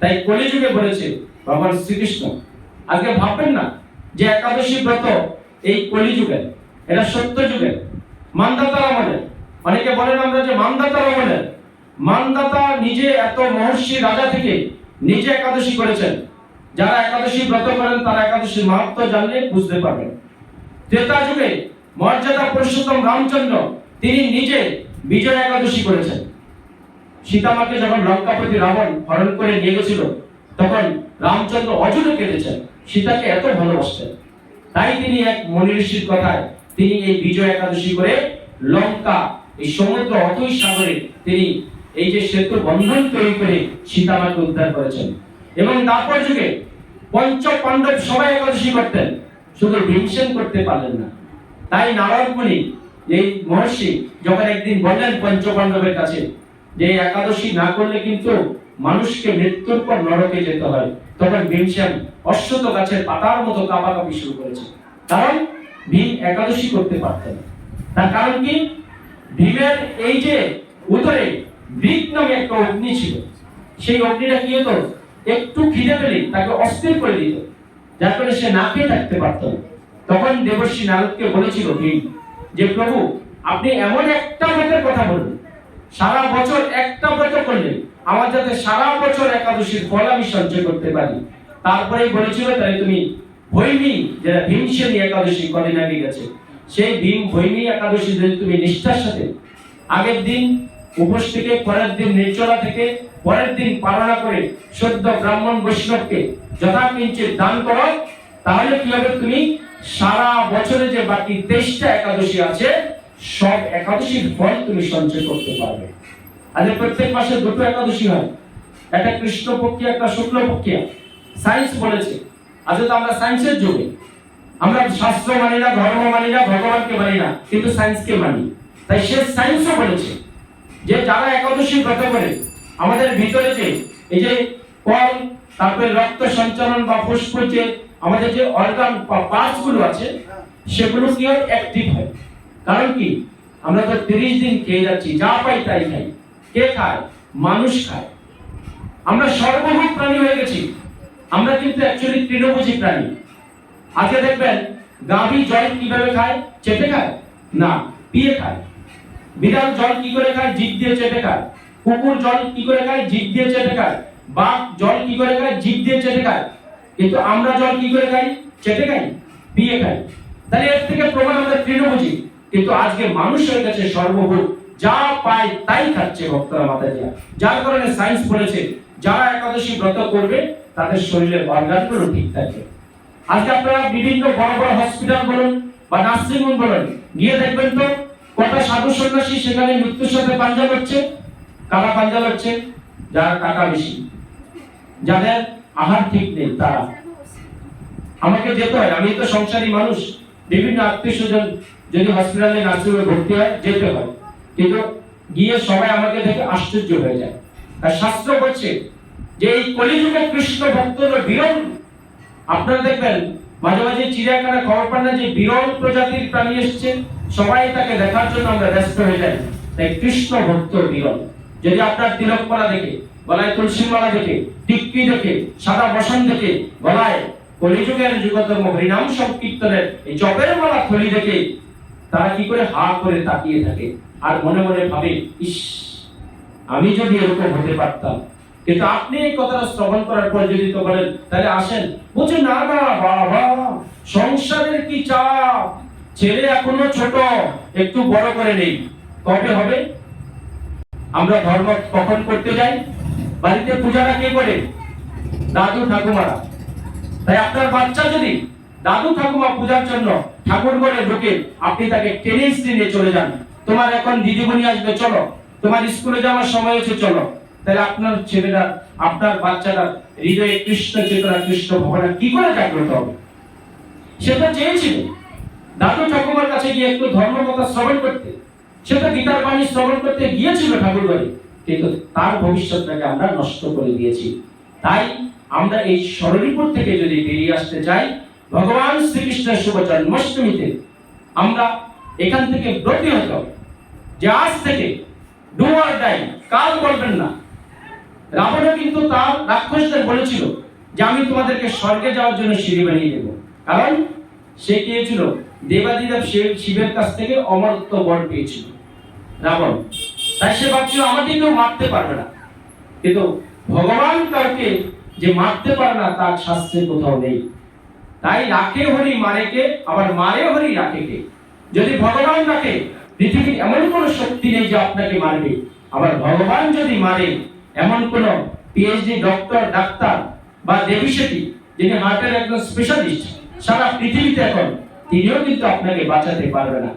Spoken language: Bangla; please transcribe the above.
তাই কলিযুগে বলেছে ভগবান শ্রীকৃষ্ণ। আজকে ভাববেন না যে একাদশী ব্রত এই কলিযুগের এটা সত্য যুগে। মানদাতার আমলের অনেকে বলেন আমরা যে মানদাতার আমলের মানদাতা নিজে এত মহর্ষি রাজা থেকে নিজে একাদশী করেছেন। যারা একাদশী ব্রত করেন, তারা একাদশীর মাহাত্ম জানলে বুঝতে পারবেন। ত্রেতা যুগে মর্যাদা পুরুষোত্তম রামচন্দ্র, তিনি নিজে বিজয় একাদশী করেছেন। সীতামাকে যখন লঙ্কাপতি রাবণ হরণ করে নিয়ে গেছিল, তখন রামচন্দ্র অজুরে কেঁদেছেন। সীতাকে এত ভালোবাসতেন। তাই তিনি এক মনি ঋষির কথায় তিনি এই বিজয় একাদশী করে লঙ্কা, এই সমুদ্র অথই সাগরে তিনি এই যে সেতু বন্ধন তৈরি করে সীতামাকে উদ্ধার করেছেন। এবং তারপর যুগে পঞ্চ পাণ্ডব সবাই একাদশী করতেন, শুধু ভীমসেন করতে পারলেন না। তাই নারায়ণ মুনি, এই মহর্ষি, যখন একদিন বললেন পঞ্চ পাণ্ডবের কাছে যে একাদশী না করলে কিন্তু মানুষকে মৃত্যুর পর নরকে যেতে হয়। তখন ভীমসেন অশ্বত গাছের পাতার মতো কাঁপাকাঁপি শুরু করেছে কারণ ভীম একাদশী করতে পারতেন তার কারণ কি? ভীমের এই যে উদরে বৃক নামে একটা অগ্নি ছিল। সেই অগ্নিটা কি হতো? একটু খিদে পেলে তাকে অস্থির করে দিত। যার ফলে সে না খেয়ে থাকতে পারত তখন দেবর্ষী নারদকে বলেছিল, ভীম, যে প্রভু, আপনি এমন একটা ব্রতের কথা বলুন সারা বছর একটা ব্রত করলে আমার যাতে সারা বছর একাদশীর ফল আমি সঞ্চয় করতে পারি, তারপরেই বলেছিল তাই তুমি ভৈমী, যেটা ভীমসেনী একাদশী কদিন আগে গেছে, সেই ভীম ভৈমী একাদশী যদি তুমি নিষ্ঠার সাথে, আগের দিন উপোস থেকে, পরের দিন নির্জলা থেকে, পরের দিন পালনা করে সদ্য ব্রাহ্মণ বৈষ্ণবকে যথাকিঞ্চিত দান করো, তাহলে কি হবে? তুমি সারা বছরে যে বাকি তেইশটা একাদশী আছে সব একাদশীর ফল তুমি সঞ্চয় করতে পারবে। আজ প্রত্যেক মাসে দুটো একাদশী হয়। একটা কৃষ্ণ পক্ষী একটা শুক্ল পক্ষী। সায়েন্স বলেছে। আজ তো আমরা সায়েন্সের যুগে। আমরা শাস্ত্র মানি না ধর্ম মানি না ভগবানকে মানি না কিন্তু সায়েন্সকে মানি। তাই সে সায়েন্সও বলেছে যে যারা একাদশী ব্রত করে আমাদের ভিতরে যে এই যে কল তারপরে রক্ত সঞ্চালন বা ফুসফুস আমাদের যে অর্গান বা পার্টসগুলো আছে সেগুলো কি হয়? অ্যাক্টিভ হয়। কারণ কি? আমরা তো তিরিশ দিন খেয়ে যাচ্ছি, যা পাই তাই খাই। কে খায়? মানুষ খায়। আমরা সর্বভূত প্রাণী হয়ে গেছি। আমরা কিন্তু অ্যাকচুয়ালি তৃণভোজী প্রাণী। আজকে দেখবেন, গাভী জল কীভাবে খায়? চেটে খায়? না, পিয়ে খায়। বিড়াল জল কি করে খায়? জিভ দিয়ে চেটে খায়। কুকুর জল কি করে খায়? জিভ দিয়ে চেটে খায়। বাঘ জল কি করে খায়? জিভ দিয়ে চেটে খায়। কিন্তু আমরা জল কি করে খাই? চেটে খাই, পিয়ে খাই। তাহলে এর থেকে প্রমাণ আমরা তৃণভোজী। কিন্তু আজকে মানুষ হয়ে গেছে সর্বভূত, যা পায় তাই খাচ্ছে ভক্তরা মাতাজিয়া যার কারণে সায়েন্স বলেছে, যারা একাদশী ব্রত করবে, তাদের শরীরের অর্গানগুলো ঠিক থাকবে আজকে আপনারা বিভিন্ন বড় বড় হসপিটাল বলুন বা নার্সিং হোম বলুন, গিয়ে দেখবেন তো, কটা সাধু সন্ন্যাসী সেখানে মৃত্যুর সাথে পাঞ্জা লড়ছে। কারা পাঞ্জা লড়ছে? যারা টাকা বেশি। যাদের আহার ঠিক নেই, তারা। আমাকে যেতে হয় আমি তো সংসারী মানুষ। বিভিন্ন আত্মীয় স্বজন যদি হসপিটালে নার্সিংহোমে ভর্তি হয়, যেতে হয়। কিন্তু গিয়ে সবাই আমাকে দেখে আশ্চর্য হয়ে যায়। আর শাস্ত্র বলছে যে এই কলিযুগে কৃষ্ণ ভক্তরা বিরল। আপনারা দেখবেন, মাঝে মাঝে চিড়িয়াখানা খবর পান না যে বিরল প্রজাতির প্রাণী এসছে। সবাই তাকে দেখার জন্য আমরা ব্যস্ত হয়ে যাই। তাই কৃষ্ণ ভক্ত বিরল। যদি আপনার তিলক করা দেখে, গলায় তুলসী মালা দেখে, টিক্কি দেখে, সাদা বসন দেখে, গলায় কলিযুগের যুগতম হরিনাম সংকীর্তনের এই জপের মালা থলি দেখে তারা কি করে হা করে তাকিয়ে থাকে? আর মনে মনে ভাবে, ইস, আমি যদি এরকম হতে পারতাম। কিন্তু আপনি এই কথাটা শ্রবণ করার পর যদি তো বলেন, তাহলে আসেন। বলছে, না না, বাবা, সংসারের কি চাপ? ছেলে এখনও ছোট, একটু বড় করে নেই। কবে হবে? আমরা ধর্ম কখন করতে যাই? বাড়িতে পূজাটা কে করে? দাদু, ঠাকুমারা। তাই আপনার বাচ্চা যদি দাদু ঠাকুমা পূজার জন্য ঠাকুর ঘরে ঢুকে, আপনি তাকে টেনে নিয়ে চলে যান। তোমার এখন দিদিমণি আসবে, চলো। তোমার স্কুলে যাওয়ার সময় হয়েছে, চলো। তাহলে আপনার ছেলেরা আপনার বাচ্চারা হৃদয়ে কৃষ্ণ চেতনা, কৃষ্ণ ভগবান কি করে জাগ্রত হবে? সেটা চেয়েছিল। দাদু ঠাকুমার কাছে গিয়ে একটু ধর্ম কথা শ্রবণ করতে। সেটা গীতার বাণী শ্রবণ করতে গিয়েছিল ঠাকুর বাড়ি কিন্তু তার ভবিষ্যৎটাকে আমরা নষ্ট করে দিয়েছি। তাই আমরা এই স্মরণীপুর থেকে যদি বেরিয়ে আসতে চাই, ভগবান শ্রীকৃষ্ণের শুভ জন্মাষ্টমীতে আমরা এখান থেকে প্রতিহত যে আজ থেকে ডু আর ডাই কাল বলবেন না। রাবণও কিন্তু তার রাক্ষসদের বলেছিল যে আমি তোমাদেরকে স্বর্গে যাওয়ার জন্য সিঁড়ি বানিয়ে দেবো। কারণ সে পেয়েছিল দেবাদিদেব শিব- শিবের কাছ থেকে অমরত্ব বর পেয়েছিল রাবণ। তাই সে ভাবছিল আমাকে কেউ মারতে পারবে না। কিন্তু ভগবান কাউকে যে মারতে পারে না, তার শাস্ত্রে কোথাও নেই। তাই রাখে হরি মারেকে, আবার মারে হরি রাখেকে। যদি ভগবান রাখে, পৃথিবীর এমন কোনো শক্তি নেই যে আপনাকে মারবে। আবার ভগবান যদি মারে, এমন কোন পিএইচডি ডক্টর ডাক্তার বা দেবী সেটি যিনি হার্টের একজন স্পেশালিস্ট সারা পৃথিবীতে এখন, তিনিও কিন্তু আপনাকে বাঁচাতে পারবে না।